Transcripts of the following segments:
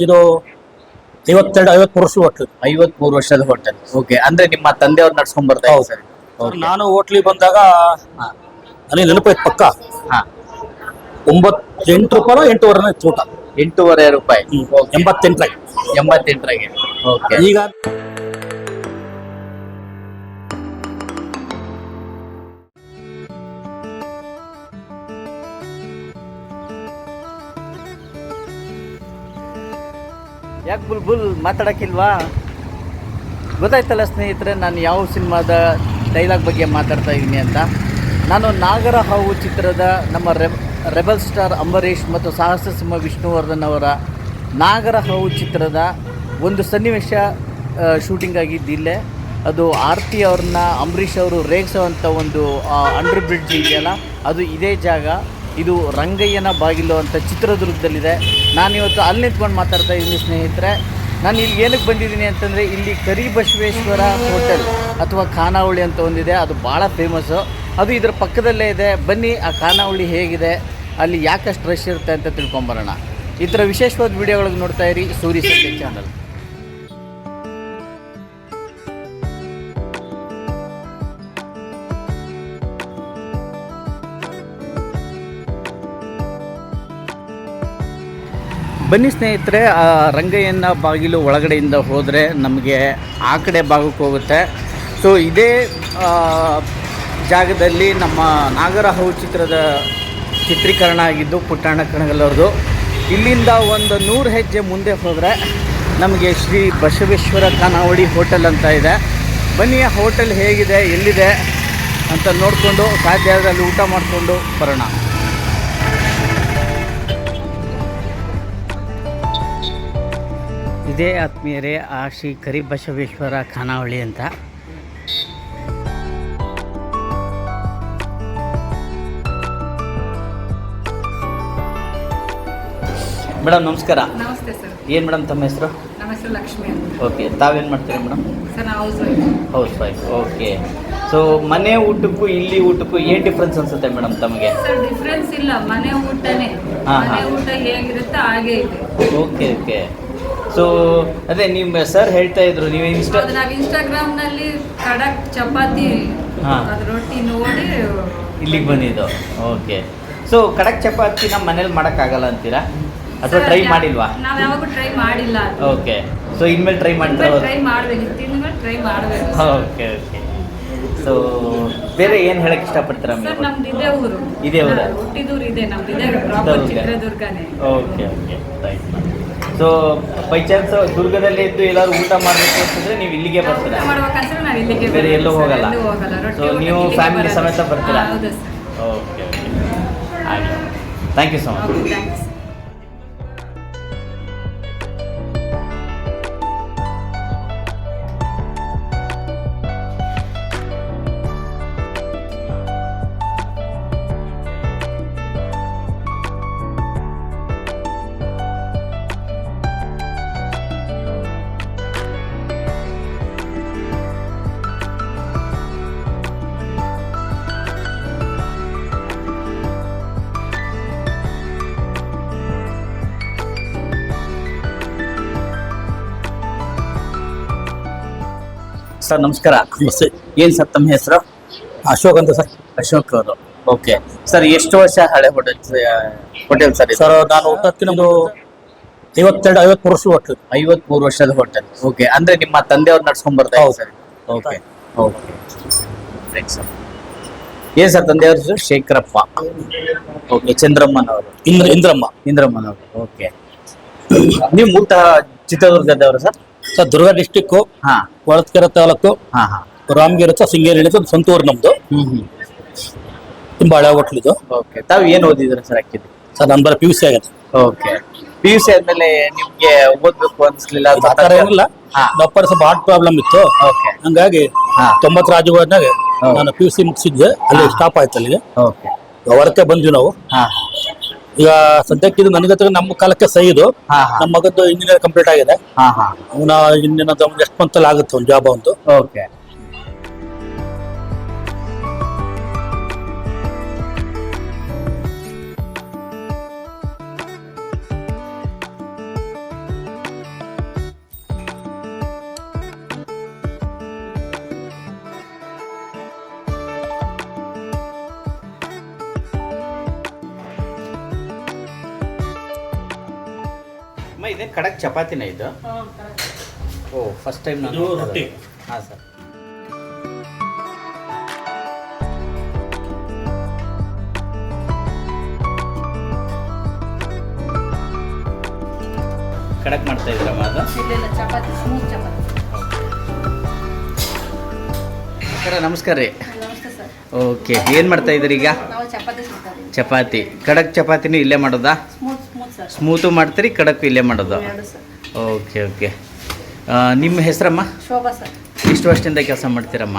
ಇದು ಐವತ್ತೆರಡು ಐವತ್ಮೂರು ವರ್ಷ ಹೋಟ್ಲು. ಐವತ್ಮೂರು ವರ್ಷದ ಹೋಟೆಲ್. ಓಕೆ ಅಂದ್ರೆ ನಿಮ್ಮ ತಂದೆಯವ್ರು ನಡ್ಸ್ಕೊಂಡ್ ಬರ್ತಾ ಹೌದು. ಸರ್ ನಾನು ಹೋಟ್ಲಿಗೆ ಬಂದಾಗ ಹಾ. ನನಗೆ ನೆನಪಾಯ್ತು ಪಕ್ಕ. ಹಾ. ಒಂಬತ್ತೆಂಟು ರೂಪಾಯಿ ಎಂಟೂವರೆ ಇತ್ತು ಊಟ ಎಂಟೂವರೆ ರೂಪಾಯಿ. ಎಂಬತ್ತೆಂಟರಾಗಿ. ಎಂಬತ್ತೆಂಟರಾಗೆ. ಓಕೆ ಈಗ ಯಾಕೆ ಬುಲ್ ಬುಲ್ ಮಾತಾಡೋಕ್ಕಿಲ್ವಾ? ಗೊತ್ತಾಯ್ತಲ್ಲ ಸ್ನೇಹಿತರೆ, ನಾನು ಯಾವ ಸಿನಿಮಾದ ಡೈಲಾಗ್ ಬಗ್ಗೆ ಮಾತಾಡ್ತಾ ಇದ್ದೀನಿ ಅಂತ. ನಾನು ನಾಗರ ಹಾವು ಚಿತ್ರದ ನಮ್ಮ ರೆಬ್, ರೆಬಲ್ ಸ್ಟಾರ್ ಅಂಬರೀಷ್ ಮತ್ತು ಸಾಹಸ ಸಿಂಹ ವಿಷ್ಣುವರ್ಧನ್ ಅವರ ನಾಗರ ಹಾವು ಚಿತ್ರದ ಒಂದು ಸನ್ನಿವೇಶ ಶೂಟಿಂಗ್ ಆಗಿದ್ದಿಲ್ಲೇ ಅದು ಆರ್ತಿ ಅವ್ರನ್ನ ಅಂಬರೀಷ್ ಅವರು ರೇಗಿಸೋವಂಥ ಒಂದು ಅಂಡರ್ ಬ್ರಿಡ್ಜ್ ಇದೆಯಲ್ಲ, ಅದು ಇದೇ ಜಾಗ. ಇದು ರಂಗಯ್ಯನ ಬಾಗಿಲು ಅಂತ ಚಿತ್ರದುರ್ಗದಲ್ಲಿದೆ. ನಾನಿವತ್ತು ಅಲ್ಲಿ ನಿಂತ್ಕೊಂಡು ಮಾತಾಡ್ತಾ ಇದ್ದೀನಿ ಸ್ನೇಹಿತರೆ. ನಾನು ಇಲ್ಲಿ ಏನಕ್ಕೆ ಬಂದಿದ್ದೀನಿ ಅಂತಂದರೆ ಇಲ್ಲಿ ಕರಿಬಸವೇಶ್ವರ ಹೋಟೆಲ್ ಅಥವಾ ಖಾನಾವಳಿ ಅಂತ ಒಂದಿದೆ. ಅದು ಭಾಳ ಫೇಮಸ್ಸು ಅದು ಇದರ ಪಕ್ಕದಲ್ಲೇ ಇದೆ. ಬನ್ನಿ, ಆ ಖಾನಾವಳಿ ಹೇಗಿದೆ, ಅಲ್ಲಿ ಯಾಕಷ್ಟು ರಶ್ ಇರುತ್ತೆ ಅಂತ ತಿಳ್ಕೊಂಬರೋಣ. ಈ ಥರ ವಿಶೇಷವಾದ ವಿಡಿಯೋಗಳಿಗೆ ನೋಡ್ತಾ ಇರಿ. ಸೂರಿ ಸತ್ಯ ಚಾನಲ್ ಬನ್ನಿ ಸ್ನೇಹಿತರೆ ರಂಗಯ್ಯನ ಬಾಗಿಲು ಒಳಗಡೆಯಿಂದ ಹೋದರೆ ನಮಗೆ ಆ ಕಡೆ ಭಾಗಕ್ಕೆ ಹೋಗುತ್ತೆ. ಸೊ ಇದೇ ಜಾಗದಲ್ಲಿ ನಮ್ಮ ನಾಗರಹೌ ಚಿತ್ರದ ಚಿತ್ರೀಕರಣ ಆಗಿದ್ದು ಪುಟ್ಟಣ್ಣ ಕಣಗಲವ್ರದ್ದು ಇಲ್ಲಿಂದ ಒಂದು ನೂರು ಹೆಜ್ಜೆ ಮುಂದೆ ಹೋದರೆ ನಮಗೆ ಶ್ರೀ ಬಸವೇಶ್ವರ ಖಾನಾವಳಿ ಹೋಟೆಲ್ ಅಂತ ಇದೆ. ಬನ್ನಿ, ಆ ಹೋಟೆಲ್ ಹೇಗಿದೆ, ಎಲ್ಲಿದೆ ಅಂತ ನೋಡಿಕೊಂಡು, ಸಾಧ್ಯ ಆದರೆ ಅಲ್ಲಿ ಊಟ ಮಾಡಿಕೊಂಡು ಬರೋಣ. ಇದೇ ಆತ್ಮೀಯರೇ ಆ ಶ್ರೀ ಕರಿಬಸವೇಶ್ವರ ಖಾನಾವಳಿ ಅಂತ. ಮೇಡಮ್ ನಮಸ್ಕಾರ. ನಮಸ್ತೆ ಸರ್. ಏನು ಮೇಡಮ್ ತಮ್ಮ ಹೆಸರು? ನಮ್ಮ ಹೆಸರು ಲಕ್ಷ್ಮಿ ಅಂತ. ಓಕೆ ತಾವೇನು ಮಾಡ್ತೀರಾ ಮೇಡಮ್? ಸರ್ ನಾವು housewife housewife okay. So ಮನೆ ಊಟಕ್ಕೂ ಇಲ್ಲಿ ಊಟಕ್ಕೂ ಏನು ಡಿಫ್ರೆನ್ಸ್ ಅನ್ಸುತ್ತೆ ಮೇಡಮ್ ತಮಗೆ? ಸರ್ ಡಿಫ್ರೆನ್ಸ್ ಇಲ್ಲ. ಮನೆ ಊಟನೇ. ಹಾ, ಮನೆ ಊಟ ಹೇಗಿರುತ್ತೆ ಹಾಗೆ ಇದೆ. Okay okay. ಸೊ ಅದೇ ನಿಮ್ಮ ಸರ್ ಹೇಳ್ತಾ ಇದ್ರು ನೀವು ಇನ್ಸ್ಟಾ ನಾವು ಇನ್ಸ್ಟಾಗ್ರಾಮ್ನಲ್ಲಿ ಕಡಕ್ ಚಪಾತಿ ಹಾ. ಅದು ರೊಟ್ಟಿ ನೋಡಿ ಇಲ್ಲಿಗೆ ಬಂದಿದ್ದು. ಓಕೆ ಸೊ ಕಡಕ್ ನಮ್ಮ ಮನೇಲಿ ಮಾಡೋಕ್ಕಾಗಲ್ಲ ಅಂತೀರಾ? ಅಥವಾ ಟ್ರೈ ಮಾಡಿಲ್ವಾ? ನಾವು ಯಾವಾಗೂ ಟ್ರೈ ಮಾಡಿಲ್ಲ ಓಕೆ ಸೊ ಇನ್ಮೇಲೆ ಟ್ರೈ ಮಾಡ್ತಾ ಟ್ರೈ ಮಾಡ್ಬೇಕು. ತಿಂದ್ಮೇಲೆ ಟ್ರೈ ಮಾಡ್ಬೇಕು ಓಕೆ ಓಕೆ ಸೊ ಬೇರೆ ಏನು ಹೇಳಕ್ ಇಷ್ಟಪಡ್ತೀರಾ ಸರ್ ನಮ್ದು ಇದೇ ಊರು. ಇದೇ ಊರಾ? ಹಾ, ಹುಟ್ಟಿದೂರು ಇದೆ ನಮ್ದು ಇದೆ proper Chitradurga. ಚಿತ್ರದುರ್ಗನೇ. Okay okay right so by chance ದುರ್ಗದಲ್ಲಿ ಇದ್ದು ಎಲ್ಲರೂ ಊಟ ಮಾಡಬೇಕು ಅಂತಂದ್ರೆ ನೀವು ಇಲ್ಲಿಗೆ ಬರ್ತೀರಾ? ಬೇರೆ ಎಲ್ಲೂ ಹೋಗಲ್ಲ? ಸೊ ನೀವು ಫ್ಯಾಮಿಲಿ. ಸಮೇತ ಬರ್ತೀರಾ? Okay thank you so much sir ನಮಸ್ಕಾರ. ನಮಸ್ತೆ. ಏನು ಸರ್ ತಮ್ಮ ಹೆಸರು? ಅಶೋಕ್ ಅಂತ ಸರ್. ಅಶೋಕ್ ಅವರು. ಓಕೆ. ಸರ್ ಎಷ್ಟು ವರ್ಷ ಹಳೆ ಹೋಟೆಲ್ ಹೋಟೆಲ್ ಸರ್ ಸರ್ ನಾನು ಊಟಕ್ಕೆ ನಮ್ದು ಐವತ್ತೆರಡು ಐವತ್ಮೂರು ವರ್ಷ ಹೋಟೆಲ್. ಐವತ್ಮೂರು ವರ್ಷದ ಹೋಟೆಲ್. ಓಕೆ. ಅಂದ್ರೆ ನಿಮ್ಮ ತಂದೆಯವ್ರು ನಡ್ಸ್ಕೊಂಡ್ ಬರ್ತಾ. ಸರ್? ಓಕೆ. ಓಕೆ. ಸರ್ ಏನ್ ಸರ್ ತಂದೆಯವ್ರ ಶೇಖರಪ್ಪ. ಓಕೆ. ಚಂದ್ರಮ್ಮನವರು. ಇಂದ್ರ ಇಂದ್ರಮ್ಮ. ಇಂದ್ರಮ್ಮನವರು. ಓಕೆ. ನೀವು ಮೂಲತಃ ಚಿತ್ರದುರ್ಗದವರು ಸರ್? ಸರ್ ದುರ್ಗ ಡಿಸ್ಟಿಕ್ ಹಾ. ಹೊಳತ್ಕೆರೆ ತಾಲೂಕು ಹಾ ಹಾ. ರಾಮಗಿರಿ ಸರ್ ಸಿಂಗೇರಿ ಹಿಡಿದು ಸಂತೂರ್ ಸ್ವಂತ ಊರು ನಮ್ದು. ಹ್ಮ್ ಹ್ಮ್. ತುಂಬಾ ಹಳೆ ಹೋಟ್ಲ್ ಇದು. ಓಕೆ ಏನ್ ಓದಿದ್ರೆ ಸರ್ ಆಕ್ಚುಲಿ ಸರ್ ನಮ್ ಬರ ಪಿ ಯು ಸಿ ಆಗತ್ತೆ ಓಕೆ ಪಿ ಯು ಸಿ ಆದ್ಮೇಲೆ ನಿಮ್ಗೆ ಓದ್ಬೇಕು ಅನ್ಸ್ಲಿಲ್ಲ ಆ ಥರ ಏನಿಲ್ಲ. ಹಾ. ಡಪ್ಪರ್ ಸ್ವಲ್ಪ ಹಾರ್ಟ್ ಪ್ರಾಬ್ಲಮ್ ಇತ್ತು. ಓಕೆ ಹಂಗಾಗಿ ಹಾ. ತೊಂಬತ್ತು ರಾಜವಾಡ್ನಾಗ ಹೌದು. ನಾನು ಪಿ ಯು ಸಿ ಮುಗಿಸಿದ್ದೆ. ಅಲ್ಲಿ ಸ್ಟಾಪ್ ಆಯ್ತು ಅಲ್ಲಿಗೆ. ಓಕೆ ಹೊರಕ್ಕೆ ಬಂದ್ವಿ ನಾವು. ಹಾ. ಈಗ ಸದ್ಯಕ್ಕೆ ಇದು ನನಗತ್ರ ನಮ್ಮ ಕಾಲಕ್ಕೆ ಸಹಿ ಇದು. ನಮ್ಮ ಮಗದ್ದು ಇಂಜಿನಿಯರ್ ಕಂಪ್ಲೀಟ್ ಆಗಿದೆ. ಹಾ ಹಾ. ಅವನ ಇಂದಿನ ಎಷ್ಟು ಮಂತಲ್ಲಿ ಆಗುತ್ತೆ ಒಂದು ಜಾಬ್ ಒಂದು ಓಕೆ ಕಡಕ್ ಚಪಾತಿನ ಇದು? ಓ ಫಸ್ಟ್ ಟೈಮ್ ನಾನು ರೊಟ್ಟಿ. ಹಾಂ ಸರ್ ಕಡಕ್ ಮಾಡ್ತಾ ಇದ್ರಮ್ಮ ಅದು ಇಲ್ಲ ಚಪಾತಿ ಸ್ಮೂತ್ ಚಪಾತಿ. ಸರ್ ನಮಸ್ಕಾರ ರೀ. ಓಕೆ ಏನು ಮಾಡ್ತಾ ಇದ್ದೀರಿ ಈಗ? ನಾವು ಚಪಾತಿ ಚಪಾತಿ. ಕಡಕ್ ಚಪಾತಿನೂ ಇಲ್ಲೇ ಮಾಡೋದಾ? ಸ್ಮೂತ್ ಮಾಡ್ತೀರಿ ಕಡಕ್ ಇಲ್ಲೇ ಮಾಡೋದು? Okay okay. ನಿಮ್ಮ ಹೆಸರಮ್ಮ? ಶೋಭಾ ಸರ್. ಎಷ್ಟು ವರ್ಷದಿಂದ ಕೆಲಸ ಮಾಡ್ತೀರಮ್ಮ?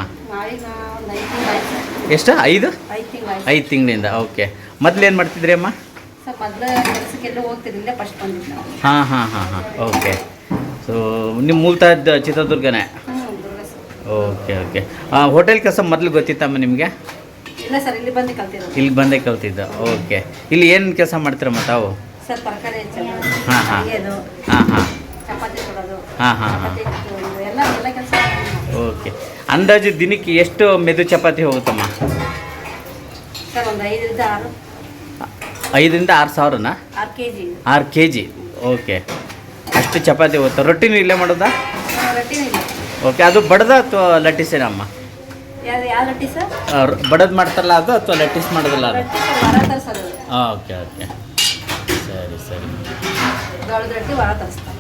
ಎಷ್ಟು? ಐದು? ಐದು ತಿಂಗಳಿಂದ ಓಕೆ. ಮೊದಲು ಏನು ಮಾಡ್ತಿದ್ರಿ ಅಮ್ಮ? ಹಾಂ ಹಾಂ ಹಾಂ ಹಾಂ ಓಕೆ. ಸೊ ನಿಮ್ಮ ಮೂಲತಃ ಚಿತ್ರದುರ್ಗನೇ? Okay okay. ಹೋಟೆಲ್ ಕೆಲಸ ಮೊದಲು ಗೊತ್ತಿತ್ತಮ್ಮ ನಿಮಗೆ? ಇಲ್ಲಿ ಬಂದೇ ಕಲ್ತಿದ್ದ ಓಕೆ. ಇಲ್ಲಿ ಏನು ಕೆಲಸ ಮಾಡ್ತೀರಮ್ಮ ತಾವು? ಸರ್ ತರಕಾರಿ ಹೆಚ್ಚೋದು ಹಾಂ, ಹಾಂ. ಹಾಂ ಹಾಂ. ಚಪಾತಿ ಕೊಡೋದು ಹಾಂ ಹಾಂ ಹಾಂ. ಚಪಾತಿ ಕುಟ್ಟೋದು, ಎಲ್ಲ ಎಲ್ಲ ಕೆಲಸ ಓಕೆ. ಅಂದಾಜು ದಿನಕ್ಕೆ ಎಷ್ಟು ಮೆದು ಚಪಾತಿ ಹೋಗುತ್ತಮ್ಮ? ಸರ್ ಒಂದು ಐದರಿಂದ ಆರು. ಐದರಿಂದ ಆರು ಸಾವಿರನಾ? ಆರು ಕೆ ಜಿ ಆರು ಕೆ ಜಿ ಓಕೆ. ಅಷ್ಟು ಚಪಾತಿ ಹೋಗುತ್ತೆ? ರೊಟ್ಟಿನ ಇಲ್ಲೇ ಮಾಡೋದಾ? ರೊಟ್ಟಿನೇ ಇಲ್ಲ. ಓಕೆ. ಅದು ಬಡದ ಅಥವಾ ಲಟ್ಟಿಸೇನಮ್ಮ ಯಾವ್ದು ಯಾವ ರೊಟ್ಟಿ ಸರ್? ಬಡದ್ ಮಾಡ್ತಾರಲ್ಲ ಅದು ಅಥವಾ ಲಟ್ಟಿಸ್ ಮಾಡೋದಲ್ಲ ಅದು? ರೊಟ್ಟಿ ಸರ್ ಓಕೆ ಓಕೆ. ಸರಿ ಸರಿ.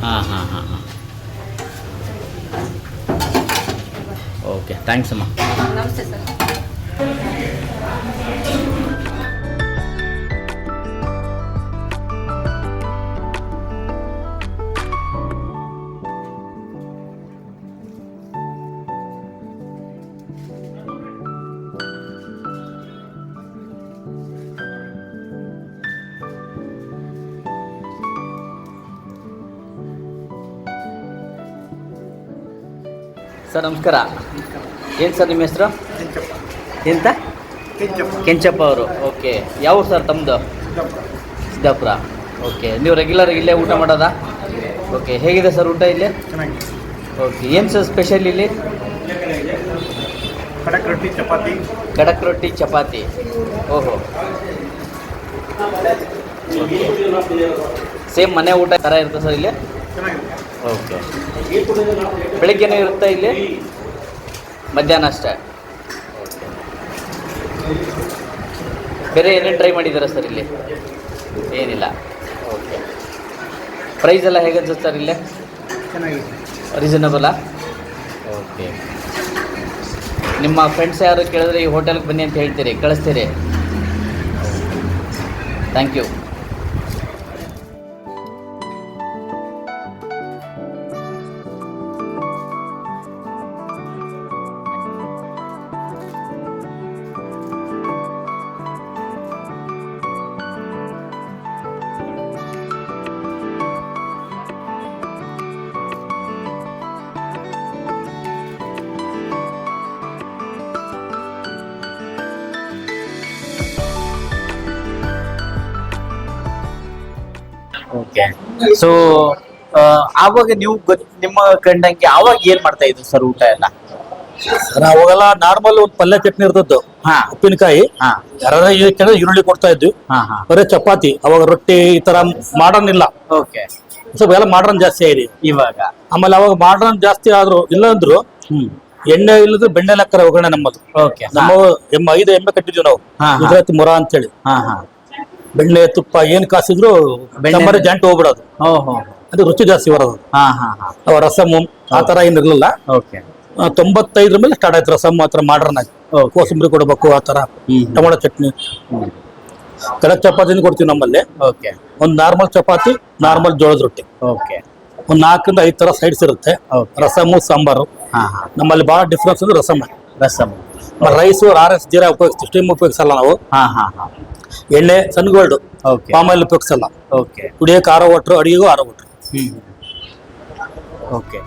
ಹಾಂ ಹಾಂ ಹಾಂ ಹಾಂ. ಓಕೆ ಥ್ಯಾಂಕ್ಸ್ ಅಮ್ಮ. ನಮಸ್ತೆ ಸರ್. ಸರ್ ನಮಸ್ಕಾರ. ಏನು ಸರ್ ನಿಮ್ಮ ಹೆಸರು? ಎಂತ? ಕೆಂಚಪ್ಪ. ಅವರು. ಓಕೆ. ಯಾವ ಸರ್ ತಮ್ಮದು ಸಿದ್ದಾಪುರ. ಓಕೆ. ನೀವು ರೆಗ್ಯುಲರ್ ಇಲ್ಲೇ ಊಟ ಮಾಡೋದಾ? ಓಕೆ. ಹೇಗಿದೆ ಸರ್ ಊಟ ಇಲ್ಲಿ? ಓಕೆ. ಏನು ಸರ್ ಸ್ಪೆಷಲ್ ಇಲ್ಲಿ? ಖಡಕ್ ರೊಟ್ಟಿ ಚಪಾತಿ. ಕಡಕ್ ರೊಟ್ಟಿ ಚಪಾತಿ. ಓಹೋ. ಸೇಮ್ ಮನೆ ಊಟ ಥರ ಇರುತ್ತೆ ಸರ್ ಇಲ್ಲಿ? ಓಕೆ ಬೆಳಿಗ್ಗೆನೂ ಇರುತ್ತೆ ಇಲ್ಲಿ? ಮಧ್ಯಾಹ್ನ ಅಷ್ಟೇ. ಬೇರೆ ಏನೇನು ಟ್ರೈ ಮಾಡಿದ್ದೀರಾ ಸರ್ ಇಲ್ಲಿ? ಏನಿಲ್ಲ. ಓಕೆ ಪ್ರೈಸ್ ಎಲ್ಲ ಹೇಗೆ ಅನ್ಸುತ್ತೆ ಸರ್ ಇಲ್ಲೇ? ಚೆನ್ನಾಗಿದೆ ರೀಸನಬಲಾ ಓಕೆ ನಿಮ್ಮ ಫ್ರೆಂಡ್ಸ್ ಯಾರು ಕೇಳಿದ್ರೆ ಈ ಹೋಟೆಲ್ಗೆ ಬನ್ನಿ ಅಂತ ಹೇಳ್ತೀರಿ, ಕಳಿಸ್ತೀರಿ. ಥ್ಯಾಂಕ್ ಯು ಸೊ ಆವಾಗ ನೀವು ನಿಮ್ಮ ಕಂಡಂಗೆ ಆವಾಗ ಏನ್ ಮಾಡ್ತಾ ಇದ್ರು ಸರ್ ಊಟ ಎಲ್ಲ? ಅವಾಗೆಲ್ಲ ನಾರ್ಮಲ್ ಒಂದು ಪಲ್ಯ ಚಟ್ನಿ ಇರ್ತದ್ದು. ಹಾ. ಉಪ್ಪಿನಕಾಯಿ. ಕೇಳಿದ್ರೆ ಈರುಳ್ಳಿ ಕೊಡ್ತಾ ಇದ್ವಿ. ಬರೀ ಚಪಾತಿ. ಅವಾಗ ರೊಟ್ಟಿ ಈ ತರ ಮಾಡರ್ನ್ ಇಲ್ಲ ಓಕೆ ಸ್ವಲ್ಪ ಎಲ್ಲ ಮಾಡರ್ನ್ ಜಾಸ್ತಿ ಆಗಿದೆ ಇವಾಗ? ಆಮೇಲೆ ಅವಾಗ ಮಾಡರ್ನ್ ಜಾಸ್ತಿ ಆದ್ರು ಇಲ್ಲ ಅಂದ್ರು ಎಣ್ಣೆ ಇಲ್ಲದ್ರೆ ಬೆಣ್ಣೆ ಲಕ್ಕರ ಒಗ್ಗರಣೆ ನಮ್ಮದು. ಓಕೆ ನಮ್ಮ ಐದು ಎಮ್ಮೆ ಕಟ್ಟಿದ್ವಿ ನಾವು. ಗುಜರಾತ್ ಮೊರ ಅಂತೇಳಿ. ಹಾ ಹಾ. ಬೆಣ್ಣೆ ತುಪ್ಪ ಏನ್ ಕಾಸಿದ್ರು ಬೆಣ್ಣೆ- ಜಂಟ್ ಜಾಂಟ್ ಹೋಗ್ಬಿಡೋದು. ಅದು ರುಚಿ ಜಾಸ್ತಿ ಬರೋದು. ಹಾ ಹಾ ಹಾ. ಅವ ರಸಮ್ ಆ ತರ ಏನಿರ್ಲಿಲ್ಲ ಓಕೆ. ತೊಂಬತ್ತೈದ್ರ ಮೇಲೆ ಸ್ಟಾರ್ಟ್ ಆಯ್ತು ರಸಮ್ ಆ ಥರ ಮಾಡ್ರನ್ ಆಗಿ. ಕೋಸಂಬರಿ ಕೊಡಬೇಕು ಆ ಥರ. ಟೊಮೊಟೊ ಚಟ್ನಿ. ಕಡಕ್ ಚಪಾತಿನ ಕೊಡ್ತೀವಿ ನಮ್ಮಲ್ಲಿ. ಓಕೆ. ಒಂದು ನಾರ್ಮಲ್ ಚಪಾತಿ ನಾರ್ಮಲ್ ಜೋಳದ ರೊಟ್ಟಿ. ಓಕೆ. ಒಂದು ನಾಲ್ಕರಿಂದ ಐದು ಥರ ಸೈಡ್ಸ್ ಇರುತ್ತೆ. ರಸಮು ಸಾಂಬಾರು. ನಮ್ಮಲ್ಲಿ ಭಾಳ ಡಿಫ್ರೆನ್ಸ್ ಅಂದ್ರೆ rasam. Rasam. Rice R S jeera ಉಪಯೋಗಿಸ್ತೀವಿ. ಸ್ಟೀಮ್ ಉಪಯೋಗಿಸಲ್ಲ ನಾವು. ಹಾ ಸನ್ ಗೋಲ್ಡ್ ಎಣ್ಣೆ ಓಕೆ ಪಾಮ್ ಆಯಿಲ್ ಉಪಯೋಗಿಸಲ್ಲ ಓಕೆ ಕುಡಿಯೋಕೆ ಆರೋ ಒಟ್ರು ಅಡಿಗೆಗೂ ಆರೋ ಒಟ್ರು ಹ್ಮ್. ಓಕೆ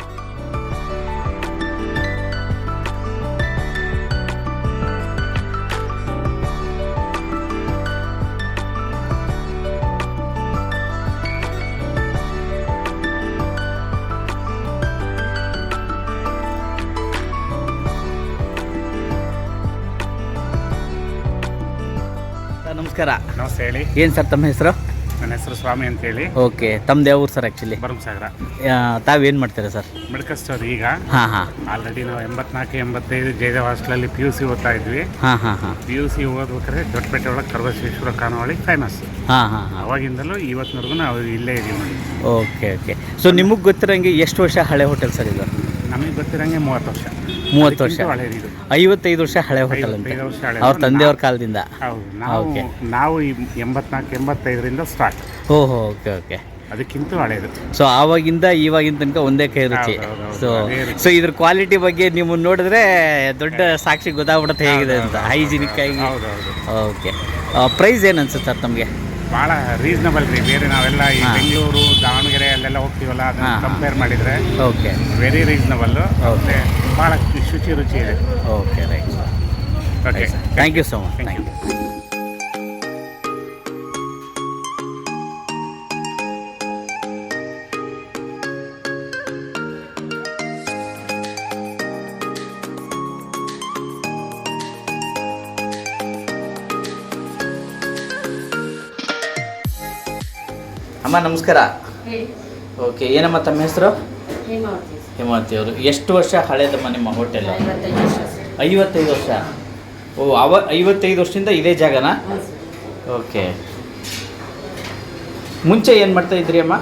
ನಮಸ್ಕಾರ. ನಮಸ್ತೆ ಹೇಳಿ. ಏನು ಸರ್ ತಮ್ಮ ಹೆಸರು? ನನ್ನ ಹೆಸರು ಸ್ವಾಮಿ ಅಂತ ಹೇಳಿ ಓಕೆ ತಮ್ದು ಯಾವ ಊರು ಸರ್ ಆ್ಯಕ್ಚುಲಿ ಭರಮಸಾಗರ ತಾವೇನು ಮಾಡ್ತೀರಾ ಸರ್? ಮೆಡಿಕಲ್ ಸ್ಟೋರ್ ಈಗ. ಹಾಂ ಹಾಂ. ಆಲ್ರೆಡಿ ನಾವು ಎಂಬತ್ನಾಲ್ಕು ಎಂಬತ್ತೈದು ಜಯದೇವ ಹಾಸ್ಟೆಲಲ್ಲಿ ಪಿ ಯು ಸಿ ಓದ್ತಾ ಇದ್ವಿ. ಹಾಂ ಹಾಂ ಹಾಂ. ಪಿ ಯು ಸಿ ಓದ್ಬೇಕಾದ್ರೆ ದೊಡ್ಡಪೇಟೆ ಒಳಗೆ ಕರ್ಬಸೇಶ್ವರ ಖಾನಾವಳಿ ಫೇಮಸ್ ಹಾಂ ಹಾಂ ಹಾಂ. ಅವಾಗಿಂದಲೂ ಇವತ್ತಿನವರೆಗೂ ನಾವು ಇಲ್ಲೇ ಇದೀವಿ ನೋಡಿ. Okay okay. ಸೊ ನಿಮಗೆ ಗೊತ್ತಿರೋಂಗೆ ಎಷ್ಟು ವರ್ಷ ಹಳೆ ಹೋಟೆಲ್ ಸರ್ ಇದು? ನಮಗೆ ಗೊತ್ತಿರೋಂಗೆ ಮೂವತ್ತು ವರ್ಷ. ಮೂವತ್ತು ವರ್ಷ. ಐವತ್ತೈದು ವರ್ಷ ಹಳೆ ಹೋಟೆಲ್ ಅಂತ. ಐವತ್ತೈದು ವರ್ಷ ಹಳೆ ಅವ್ರ ತಂದೆಯವ್ರ ಕಾಲದಿಂದ. ಹೌದು. ನಾವು. ನಾವು ಈ ಎಂಬತ್ನಾಲ್ಕು ಎಂಬತ್ತೈದರಿಂದ ಸ್ಟಾರ್ಟ್ ಓಹೋ ಓಕೆ ಓಕೆ ಅದಕ್ಕಿಂತ ಹಳೇದು ಸೊ ಆವಾಗಿಂದ ಇವಾಗಿನ ತನಕ ಒಂದೇ ಕೈ ರುಚಿ. ಹೌದು, ಹೌದು, ಹೌದು. ಸೊ ಅದೇ ರುಚಿ. ಸೊ ಇದ್ರ ಕ್ವಾಲಿಟಿ ಬಗ್ಗೆ ನಿಮ್ಮನ್ನು ನೋಡಿದ್ರೆ ದೊಡ್ಡ ಸಾಕ್ಷಿ ಗೊತ್ತಾಗ್ಬಿಡುತ್ತೆ ಹೇಗಿದೆ ಅಂತ. ಹೈಜಿನಿಕ್ ಆಗಿ. ಹೌದು ಹೌದು. ಓಕೆ ಪ್ರೈಸ್ ಏನು ಅನ್ಸುತ್ತೆ ಸರ್ ತಮಗೆ ಭಾಳ ರೀಸನಬಲ್ ರೀ. ಬೇರೆ ನಾವೆಲ್ಲ ಈ ಹಾ. ಬೆಂಗಳೂರು ದಾವಣಗೆರೆ ಅಲ್ಲೆಲ್ಲ ಹೋಗ್ತೀವಲ್ಲ ಅದನ್ನ ಹಾ, ಹಾ. ಕಂಪೇರ್ ಮಾಡಿದರೆ ಓಕೆ. Very reasonable okay. ಬಹಳ ಭಾಳ ಶುಚಿ ರುಚಿ ಇದೆ. Okay right. Okay thank you so much thank you ಅಮ್ಮ ನಮಸ್ಕಾರ. ಓಕೆ ಏನಮ್ಮ ತಮ್ಮ ಹೆಸರು? ಹೇಮಾವತಿ. ಅವರು. ಎಷ್ಟು ವರ್ಷ ಹಳೇದಮ್ಮ ನಿಮ್ಮ ಹೋಟೆಲ್ ಐವತ್ತೈದು ವರ್ಷ ಸರ್. ಐವತ್ತೈದು ವರ್ಷ? ಓ ಅವ ಐವತ್ತೈದು ವರ್ಷದಿಂದ ಇದೇ ಜಾಗನಾ? ಓಕೆ ಮುಂಚೆ ಏನು ಮಾಡ್ತಾ ಇದ್ರಿ ಅಮ್ಮ?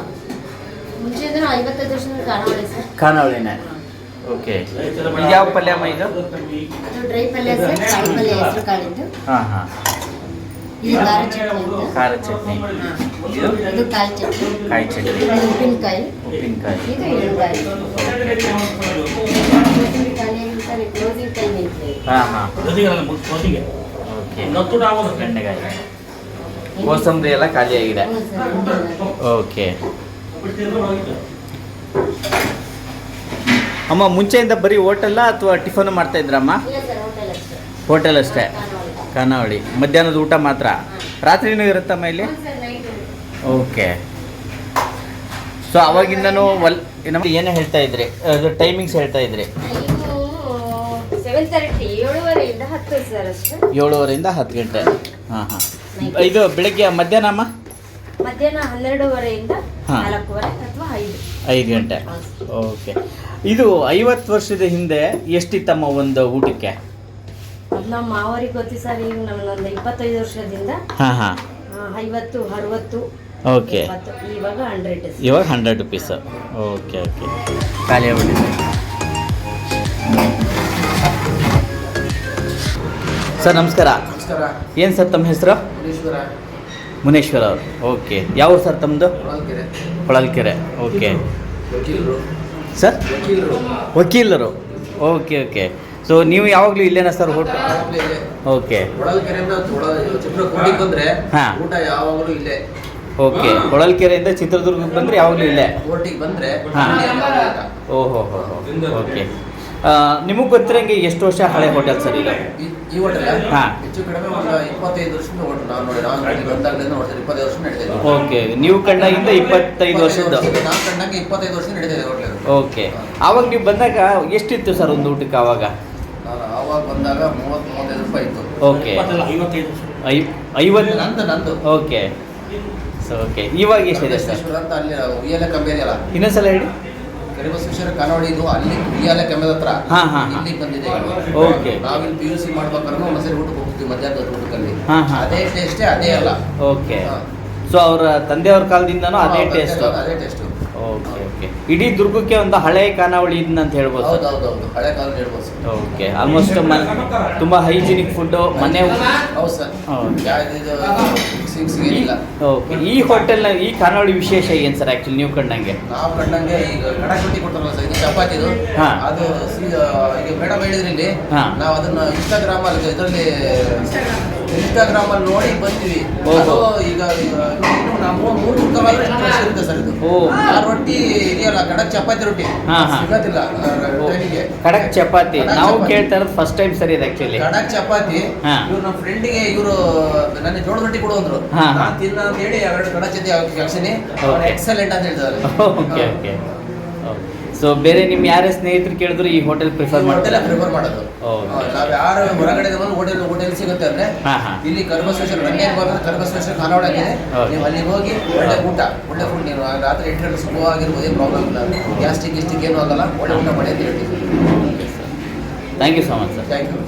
ಖಾನಾವಳಿನೇ ಓಕೆ ಇದು ಯಾವ ಪಲ್ಯ ಅಮ್ಮ ಇದು? ಹಾಂ ಹಾಂ. ಇದು ಖಾರ ಚಟ್ನಿ ಅಂತ ಖಾರ ಚಟ್ನಿ. ಹಾಂ. ಇದು? ಇದು ಕಾಯಿ ಚಟ್ನಿ. ಕಾಯಿ ಚಟ್ನಿ. ಇದು ಉಪ್ಪಿನಕಾಯಿ. ಉಪ್ಪಿನಕಾಯಿ. ಇದು ಹಾಂ ಹಾಂ. ಓಕೆ. ಕೋಸಂಬರಿ ಎಲ್ಲ ಖಾಲಿಯಾಗಿದೆ. ಓಕೆ. ಅಮ್ಮ ಮುಂಚೆಯಿಂದ ಬರೀ ಹೋಟೆಲ್ಲ ಅಥವಾ ಟಿಫನ್ ಮಾಡ್ತಾ ಇದ್ರಮ್ಮ ಹೋಟೆಲ್ ಅಷ್ಟೇ. ಖಾನಾವಳಿ. ಮಧ್ಯಾಹ್ನದ ಊಟ ಮಾತ್ರ? ರಾತ್ರಿನೂ ಇರುತ್ತಮ್ಮ ಇಲ್ಲಿ ಓಕೆ. ಸೊ ಅವಾಗಿಂದನೂ ಒಲ್ ನಮ್ಗೆ ಏನೇ ಹೇಳ್ತಾ ಇದ್ರಿ? ಅದು ಟೈಮಿಂಗ್ಸ್ ಹೇಳ್ತಾ ಇದ್ರಿ. ಏಳುವರೆಯಿಂದ ಹತ್ತು ಗಂಟೆ. ಹಾಂ ಹಾಂ. ಇದು ಬೆಳಗ್ಗೆ ಮಧ್ಯಾಹ್ನ ಅಮ್ಮ? ಮಧ್ಯಾಹ್ನ ಹನ್ನೆರಡುವರೆಯಿಂದ ಹಾ. ಅಥವಾ ಐದು. ಐದು ಗಂಟೆ. ಓಕೆ. ಇದು ಐವತ್ತು ವರ್ಷದ ಹಿಂದೆ ಎಷ್ಟಿತ್ತಮ್ಮ ಒಂದು ಊಟಕ್ಕೆ? ಅದು ನಮ್ಮ ಮಾವರಿಗೆ ಗೊತ್ತಿ ಸರ್ ಈಗ ನಮ್ಮದೊಂದು ಇಪ್ಪತ್ತೈದು ವರ್ಷದಿಂದ ಹಾಂ ಹಾಂ. ಐವತ್ತು ಅರವತ್ತು ಓಕೆ. ಇವಾಗ ಹಂಡ್ರೆಡ್ ಇವಾಗ ಹಂಡ್ರೆಡ್ ರುಪೀಸ್ ಓಕೆ ಓಕೆ. ಖಾಲಿ ಆಗ್ಬಿಟ್ಟಿದೆ. ಸರ್ ನಮಸ್ಕಾರ. ನಮಸ್ಕಾರ. ಏನು ಸರ್ ತಮ್ಮ ಹೆಸರು? ಮುನೀಶ್ವರ. ಮುನೇಶ್ವರ ಅವರು. ಓಕೆ. ಯಾವ ಸರ್ ತಮ್ಮದು ಹೊಳಲ್ಕೆರೆ. ಹೊಳಲ್ಕೆರೆ. ಓಕೆ. ವಕೀಲರು. ಸರ್? ವಕೀಲರು. ವಕೀಲರು. Okay okay. ಸೊ ನೀವು ಯಾವಾಗಲೂ ಇಲ್ಲೇನಾ ಸರ್ ಹೋಟ್ ಓಕೆ. ಊಟ ಯಾವಾಗಲೂ ಇಲ್ಲೇ. ಓಕೆ ಹೊಳಲ್ಕೆರೆಯಿಂದ ಚಿತ್ರದುರ್ಗಕ್ಕೆ ಬಂದರೆ ಯಾವಾಗಲೂ ಇಲ್ಲೇ? ಬಂದರೆ. ಓಹೋ ಹೋ ಓಕೆ ನಿಮಗೆ ಗೊತ್ತಿರಂಗೆ ಎಷ್ಟು ವರ್ಷ ಹಳೆ ಹೋಟೆಲ್ ಸರ್ ಈಗ? ಈ- ಹೋಟೆಲ್ ಹಾ. ಹೆಚ್ಚು ಕಡಿಮೆ ಒಂದು ಇಪ್ಪತ್ತೈದು ವರ್ಷದಿಂದ ಹೋಟೆಲ್ ನಾವು ನೋಡಿ ಇಲ್ಲಿ ಬಂದಾಗಲಿಂದ ನೋಡ್ತೀವಿ ಇಪ್ಪತ್ತೈದು ವರ್ಷ ನಡೀತಿದೆ ಓಕೆ ನೀವು ಕಂಡಾಗಿಂದ ಇಪ್ಪತ್ತೈದು ವರ್ಷದ್ದು? ನಾವು ಕಂಡಾಗ ಇಪ್ಪತ್ತೈದು ವರ್ಷ ನಡೀತಿದೆ ಹೋಟೆಲ್ ಓಕೆ ಆವಾಗ ನೀವು ಬಂದಾಗ ಎಷ್ಟಿತ್ತು ಸರ್ ಒಂದು ಊಟಕ್ಕೆ ಆವಾಗ? ನಾನು ಬಂದಾಗ ಮೂವತ್ತು ಮೂವತ್ತೈದು ರೂಪಾಯಿ ಇತ್ತು. ಓಕೆ ಐ ಐವತ್ತು ನಂದು ನಂದು. ಓಕೆ ಸೊ ಓಕೆ ಇವಾಗ ಎಷ್ಟಿದೆ ಸರ್? ಅಂತ ಅಲ್ಲಿ ಉಯ್ಯಾಲೆ ಕಂಬಿ ಇದೆಯಲ್ಲ? ಇನ್ನೊಂದ್ಸಲ ಹೇಳಿ. ಕರಿಬಸವೇಶ್ವರ ಕಾನೋಡಿ ಇದು ಅಲ್ಲಿ ಉಯ್ಯಾಲೆ ಕಂಬದ ಹತ್ರ. ಹಾ, ಹಾ, ಇಲ್ಲಿ ಬಂದಿದೆ ಓಕೆ. ನಾವಿಲ್ಲಿ ಪಿ ಯು ಸಿ ಮಾಡ್ಬೇಕಾದ್ರೂ ಒಂದ್ಸರಿ ಊಟಕ್ಕೆ ಹೋಗ್ತೀವಿ ಮಧ್ಯಾಹ್ನದ ಊಟಕ್ಕಲ್ಲಿ ಹಾ, ಹಾ. ಅದೇ ಟೇಸ್ಟೇ ಅದೇ ಅಲ್ಲ. ಓಕೆ. ಸೊ ಅವರ ತಂದೆಯವ್ರ ಕಾಲದಿಂದನೂ ಅದೇ ಟೇಸ್ಟ್ ಅದೇ ಟೇಸ್ಟ್ ಓಕೆ ಓಕೆ. ಇಡೀ ದುರ್ಗಕ್ಕೆ ಒಂದು ಹಳೆ ಖಾನಾವಳಿ ಇದನ್ನ ಅಂತ ಹೇಳ್ಬೋದು ಹೌದು ಹೌದು ಹೌದು ಹಳೆ ಕಾಲ ಹೇಳ್ಬೋದು ಸರ್. ಓಕೆ ಆಲ್ಮೋಸ್ಟ್ ತುಂಬ ಹೈಜಿನಿಕ್ ಫುಡ್ಡು ಮನೆ ಹೌದು ಸರ್. ಹೌದು. ಇದು? ಏನಿಲ್ಲ ಓಕೆ ಈ ಹೋಟೆಲ್ನ ಈ ಖಾನಾವಳಿ ವಿಶೇಷ ಏನು ಸರ್ ಆ್ಯಕ್ಚುಲಿ ನೀವು ಕಂಡಂಗೆ ನಾವು ಕಂಡಂಗೆ ಈಗ ಕಡಕ್ ರೊಟ್ಟಿ ಕೊಡ್ತಾರಲ್ಲ ಸರ್ ಇದು ಚಪಾತಿದು ಹಾ. ಅದು ಸಿ- ಈಗ ಮೇಡಮ್ ಹೇಳಿದ್ರಿ ಇಲ್ಲಿ ಹಾ. ನಾವು ಅದನ್ನ ಇನ್ಸ್ಟಾಗ್ರಾಮ್ ಅಲ್ಲಿ ಇದರಲ್ಲಿ ಇನ್ಸ್ಟಾಗ್ರಾಮ್ ಅಲ್ಲಿ ನೋಡಿ ಬಂದ್ವಿ ಓಹೋ. ಅದು ಈಗ ಈಗ ಇನ್ನು ನಾವು ಮೂರು ಮುಖವಾದ್ರೆ ಇರುತ್ತೆ ಸರ್ ಇದು ಓ. ಆ ರೊಟ್ಟಿ ಇದೆಯಲ್ಲ ಕಡಕ್ ಚಪಾತಿ ರೊಟ್ಟಿ ಹಾ, ಹಾ. ಸಿಗೋದಿಲ್ಲ ಟ್ರೈನಿಗೆ ಖಡಕ್ ಚಪಾತಿ ಖಡಕ್ ನಾವು ಚಪಾತಿ. ಕೇಳ್ತಾ ಇರೋದು ಫಸ್ಟ್ ಟೈಮ್ ಸರಿ ಇದು ಆ್ಯಕ್ಚುಲಿ ಕಡಕ್ ಚಪಾತಿ ಹಾ. ಇವ್ರು ನಮ್ಮ ಫ್ರೆಂಡಿಗೆ ಇವರು ನನಗೆ ಜೋಳದ ರೊಟ್ಟಿ ಕೊಡು ಅಂದ್ರು. ನಾನು ತಿನ್ನ ಅಂತ ಹೇಳಿ ಎರಡು ಕಡಕ್ ಜೊತೆ Okay. ಎಕ್ಸಲೆಂಟ್ ಅಂತ ಹೇಳ್ತಾರೆ. ಓಕೆ ಓಕೆ ಸೊ ಬೇರೆ ನಿಮ್ಮ ಯಾರೇ ಸ್ನೇಹಿತರು ಕೇಳಿದ್ರು ಈ ಹೋಟೆಲ್ ಪ್ರಿಫರ್ ಹೋಟೆಲ್ ಮಾಡ್ತಾರೆ ಪ್ರಿಫರ್ ಮಾಡೋದು. ನಾವು ಯಾರು ಹೊರಗಡೆ ಬಂದು ಹೋಟೆಲ್ ಹೋಟೆಲ್ ಸಿಗುತ್ತೆ ಅಂದ್ರೆ ಹಾ, ಹಾ. ಇಲ್ಲಿ ಕರ್ಬಸವೇಶ್ವರ ರಂಗೇನ್ ಕರ್ಮ ಸ್ಪೆಷಲ್ ಖಾನಾವಳ ನೀವು ಅಲ್ಲಿಗೆ ಹೋಗಿ ಒಳ್ಳೆ ಊಟ ಒಳ್ಳೆ ಫುಡ್ ನೀವು. ರಾತ್ರಿ ಎಂಟು ಗಂಟೆ ಸ್ಲೋ ಆಗಿರ್ಬೋದು ಏನು ಪ್ರಾಬ್ಲಮ್ ಇಲ್ಲ. ಗ್ಯಾಸ್ಟಿಕ್ ಗಿಸ್ಟಿಕ್ ಏನು ಆಗಲ್ಲ. ಒಳ್ಳೆ ಊಟ ಮಾಡಿ ಅಂತ ಹೇಳ್ತೀವಿ. Thank you so much sir thank you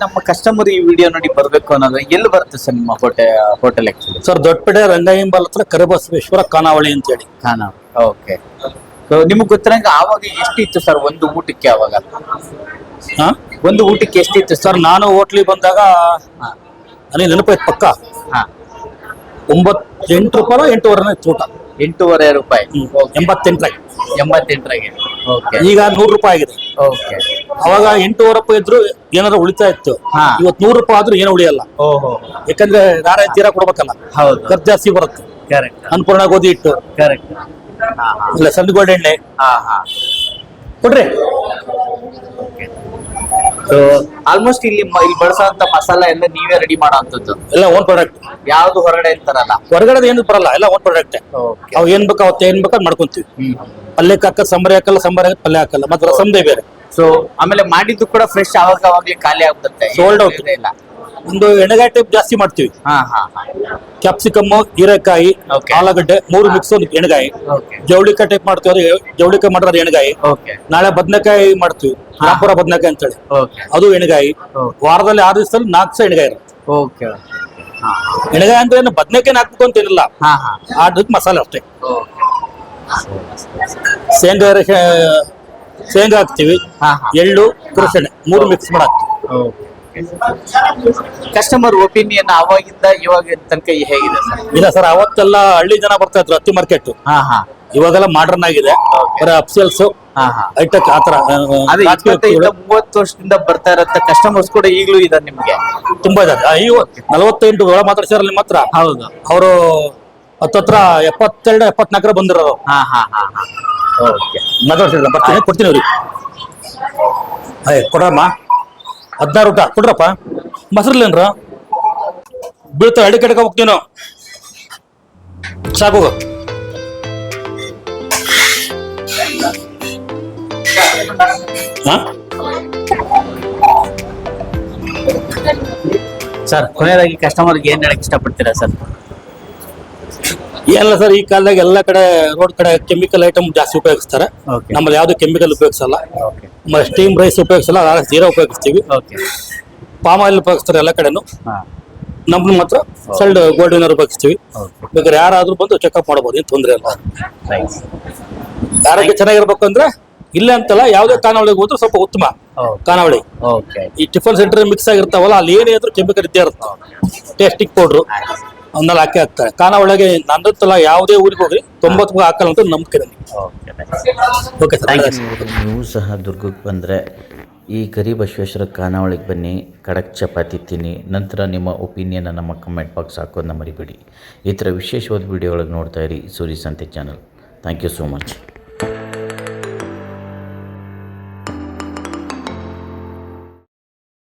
ನಮ್ಮ ಕಸ್ಟಮರ್ ಈ ವಿಡಿಯೋ ನೋಡಿ ಬರಬೇಕು ಅನ್ನೋದು ಎಲ್ಲಿ ಬರುತ್ತೆ ಸರ್ ನಿಮ್ಮ hotel hotel actually sir Doddapete ರಂಗಯ್ಯಂಬಲ್ ಹತ್ರ ಕರಬಸವೇಶ್ವರ ಖಾನಾವಳಿ ಅಂತೇಳಿ. ಖಾನಾ ಓಕೆ ಸೊ ನಿಮಗೆ ಗೊತ್ತಿರಂಗೆ ಆವಾಗ ಎಷ್ಟಿತ್ತು ಸರ್ ಒಂದು ಊಟಕ್ಕೆ ಆವಾಗ? ಹಾ? ಒಂದು ಊಟಕ್ಕೆ ಎಷ್ಟಿತ್ತು ಸರ್? ಸರ್ ನಾನು ಹೋಟ್ಲಿ ಬಂದಾಗ ಹಾ. ನನಗೆ ನೆನಪಾಯ್ತು ಪಕ್ಕ. ಹಾ. ಒಂಬತ್ತು ಎಂಟು ರೂಪಾಯಿ ಎಂಟೂವರೆ ತೂಟ ಎಂಟೂವರೆ ರೂಪಾಯಿ. ಎಂಬತ್ತೆಂಟರಾಗಿ. ಎಂಬತ್ತೆಂಟರಾಗೆ. ಓಕೆ ಈಗ ನೂರು ರೂಪಾಯಿ ಆಗಿದೆ. ಓಕೆ ಅವಾಗ ಎಂಟೂವರೆ ರೂಪಾಯಿ ಇದ್ರು ಏನಾದ್ರು ಉಳಿತಾ ಇತ್ತು. ಹಾ. ಇವತ್ತು ನೂರು ರೂಪಾಯಿ ಆದ್ರೂ ಏನು ಉಳಿಯಲ್ಲ. ಓಹೋ. ಯಾಕಂದ್ರೆ ನಾರಾಯಣ ತೀರಾ ಕೊಡ್ಬೇಕಲ್ಲ. ಹೌದು. ಖರ್ಚು ಜಾಸ್ತಿ ಬರುತ್ತೆ. ಕರೆಕ್ಟ್ ಅನ್ನಪೂರ್ಣ ಗೋಧಿ ಇಟ್ಟು ಕರೆಕ್ಟ್ ಹಾ ಇಲ್ಲ ಸಣ್ಣಗೋಡೆ ಎಣ್ಣೆ. ಹಾ ಹಾ. ಕೊಡ್ರಿ. ಸೊ ಆಲ್ಮೋಸ್ಟ್ ಇಲ್ಲಿ ಮ- ಇಲ್ಲಿ ಬಳಸೋಂತ ಮಸಾಲ ಎಲ್ಲ ನೀವೇ ರೆಡಿ ಮಾಡೋ ಅಂಥದ್ದು ಎಲ್ಲ ಓನ್ ಪ್ರಾಡಕ್ಟ್ ಯಾವ್ದು ಹೊರಗಡೆ ಅಂತಾರಲ್ಲ? ಹೊರಗಡೆ ಏನು ಬರಲ್ಲ ಎಲ್ಲ ಓನ್ ಪ್ರಾಡಕ್ಟ್ ಅವ್ ಏನ್ ಬೇಕು ಅವತ್ತೇನ್ ಏನ್ ಬೇಕು ಅದ್ ಮಾಡ್ಕೊಂತೀವಿ. ಪಲ್ಯಕ್ಕೆ ಹಾಕಲ್ಲ ಸಂಬರಿ ಹಾಕಲ್ಲ ಸಂಬಾರ ಪಲ್ಯ ಹಾಕಲ್ಲ ಮತ್ತೆ ರಸಮ್ದೇ ಬೇರೆ. ಸೊ ಆಮೇಲೆ ಮಾಡಿದ್ದು ಕೂಡ ಫ್ರೆಶ್ ಅವಾಗ ಅವಾಗಲೇ ಖಾಲಿ ಆಗ್ಬಿಡುತ್ತೆ. Sold out. ಇಲ್ಲ. ಒಂದು ಎಣ್ಣೆಗಾಯಿ ಟೈಪ್ ಜಾಸ್ತಿ ಮಾಡ್ತೀವಿ. ಹಾ ಹಾ ಕ್ಯಾಪ್ಸಿಕಮ್ ಹೀರೆಕಾಯಿ Okay. ಆಲೂಗಡ್ಡೆ ಮೂರು ಮಿಕ್ಸ್ ಒಂದು ಎಣ್ಣೆಗಾಯಿ ಜವಳಿಕಾಯಿ ಟೈಪ್ ಮಾಡ್ತೀವಿ ಅದು ಜವಳಿಕಾಯಿ ಮಾಡಿದ್ರೆ ಎಣ್ಣೆಗಾಯಿ ಓಕೆ ನಾಳೆ ಬದನೆಕಾಯಿ ಮಾಡ್ತೀವಿ ರಾಪುರ ಬದನೆಕಾಯಿ ಅಂತೇಳಿ. ಓಕೆ ಅದು ಎಣ್ಣೆಗಾಯಿ Okay. ವಾರದಲ್ಲಿ ಆರು ದಿವಸದಲ್ಲಿ ನಾಲ್ಕು ಸಹ ಎಣ್ಣೆಗಾಯಿ ಇರುತ್ತೆ. ಓಕೆ ಎಣ್ಣೆಗಾಯಿ ಅಂದ್ರೆ ಏನು ಬದನೆಕಾಯಿ ಹಾಕ್ಬೇಕು ಅಂತ ಇರಲ್ಲ ಹಾ ಹಾ. ಅದಕ್ಕೆ ಮಸಾಲೆ ಅಷ್ಟೇ. ಓಕೆ ಶೇಂಗಾ ಶೇಂಗಾ ಹಾಕ್ತಿವಿ. ಹಾ. ಹಾ ಎಳ್ಳು ಕೃಷಣೆ ಮೂರು ಮಿಕ್ಸ್ ಮಾಡಿ ಹಾಕ್ತಿವಿ ಕಸ್ಟಮರ್ ಒಪಿನಿಯನ್ ಅವಾಗಿಂದ ಇವಾಗ ತನಕ ಹೇಗಿದೆ ಸರ್? ಇಲ್ಲ ಸರ್ ಅವತ್ತೆಲ್ಲ ಹಳ್ಳಿ ಜನ ಬರ್ತಾ ಇದ್ರು ಹತ್ತಿ ಮಾರ್ಕೆಟ್ ಹಾ ಹಾ. ಇವಾಗೆಲ್ಲ ಮಾಡರ್ನ್ ಆಗಿದೆ. ಬರೀ ಅಪ್ಸೆಲ್ಸ್ ಹಾ ಹಾ. ಹೈಟೆಕ್ ಆತರ ಅದೇ ಇಪ್ಪತ್ತೈದು ಮೂವತ್ತು ವರ್ಷದಿಂದ ಬರ್ತಾ ಇರತ್ತ ಕಸ್ಟಮರ್ಸ್ ಕೂಡ ಈಗಲೂ ಇದೆ ನಿಮ್ಗೆ? ತುಂಬಾ ಇದೆ ಇವು ನಲವತ್ತೆಂಟು ಒಳ ಮಾತಾಡ್ಸಿರಲ್ಲ ನಿಮ್ಮ ಹತ್ರ ಹೌದು. ಅವರು ಹತ್ತತ್ರ ಎಪ್ಪತ್ತೆರಡು ಎಪ್ಪತ್ನಾಲ್ಕರ ಬಂದಿರೋರು. ಹಾ ಹಾ ಹಾ ಹಾ. ಓಕೆ. ಮಾತಾಡ್ಸಿರಲ್ಲ ಬರ್ತೀನಿ. ಕೊಡ್ತೀನಿ ಅವ್ರಿಗೆ. ಅಯ್ಯ ಕೊಡ್ರಮ್ಮ. ಹದಿನಾರು ಊಟ ಕೊಡ್ರಪ್ಪ. ಮೊಸರ್ಲೇನ್ರ ಬೀಳ್ತಾವ ಅಡಿ ಕಡೆಗೆ ಹೋಗ್ತೀವಿ ನಾವು ಸಾಕು. ಹಾ ಸರ್ ಕೊನೆಯದಾಗಿ ಕಸ್ಟಮರ್ಗೆ ಏನ್ ಹೇಳಕ್ ಇಷ್ಟಪಡ್ತೀರಾ ಸರ್? ಏನಿಲ್ಲ ಸರ್ ಈ ಕಾಲದಾಗ ಎಲ್ಲ ಕಡೆ ರೋಡ್ ಕಡೆ ಕೆಮಿಕಲ್ ಐಟಮ್ ಜಾಸ್ತಿ ಉಪಯೋಗಿಸ್ತಾರೆ. ನಮ್ಮಲ್ಲಿ ಯಾವ್ದು ಕೆಮಿಕಲ್ ಉಪಯೋಗಿಸಲ್ಲ. ಸ್ಟೀಮ್ ರೈಸ್ ಉಪಯೋಗಿಸಲ್ಲ ಜೀರಾ ಉಪಯೋಗಿಸ್ತೀವಿ. ಪಾಮ್ ಆಯಿಲ್ ಉಪಯೋಗಿಸ್ತಾರೆ ಎಲ್ಲ ಕಡೆನು. ನಮ್ಮನ್ನು ನಮ್ದು ಮಾತ್ರ ಸಲ್ಡ್ ಗೋಲ್ಡ್ ವಿನರ್ ಉಪಯೋಗಿಸ್ತೀವಿ. ಬೇಕಾದ್ರೆ ಯಾರಾದ್ರೂ ಬಂದು ಚೆಕ್ಅಪ್ ಮಾಡಬಹುದು ಏನು ತೊಂದರೆ ಇಲ್ಲ. ಆರೋಗ್ಯ ಚೆನ್ನಾಗಿರ್ಬೇಕು ಅಂದ್ರೆ ಇಲ್ಲ ಅಂತಲ್ಲ ಯಾವುದೇ ಖಾನಾವಳಿಗೆ ಹೋದ್ರೂ ಸ್ವಲ್ಪ ಉತ್ತಮ ಖಾನಾವಳಿ ಈ ಟಿಫನ್ ಸೆಂಟರ್ ಮಿಕ್ಸ್ ಆಗಿರ್ತಾವಲ್ಲ ಅಲ್ಲಿ ಏನೇ ಆದ್ರೂ ಕೆಮಿಕಲ್ ಇದ್ದೇ ಇರುತ್ತೆ. ಟೇಸ್ಟಿಂಗ್ ಪೌಡ್ರು ಅವನ್ನೆಲ್ಲ ಹಾಕಿ ಹಾಕ್ತಾರೆ. ಖಾನಾವಳಿಗೆ ನಂದಂತಲ್ಲ ಯಾವುದೇ ಊರಿಗೆ ಹೋಗ್ರಿ ತೊಂಬತ್ತು ಹಾಕಲ್ಲ ಅಂತ ನಂಬಿಕೆ okay okay sir thank you ನೀವು ಸಹ ದುರ್ಗಕ್ಕೆ ಬಂದರೆ ಈ ಗರಿ ಬಸವೇಶ್ವರ ಖಾನಾವಳಿಗೆ ಬನ್ನಿ ಖಡಕ್ ಚಪಾತಿ ತಿನ್ನಿ ನಂತರ ನಿಮ್ಮ ಒಪಿನಿಯನ್ನ ನಮ್ಮ ಕಮೆಂಟ್ ಬಾಕ್ಸ್ ಹಾಕೋದನ್ನ ಮರಿಬೇಡಿ. ಈ ಥರ ವಿಶೇಷವಾದ ವಿಡಿಯೋಗಳಿಗೆ ನೋಡ್ತಾ ಇರಿ. Suri Santhe channel thank you so much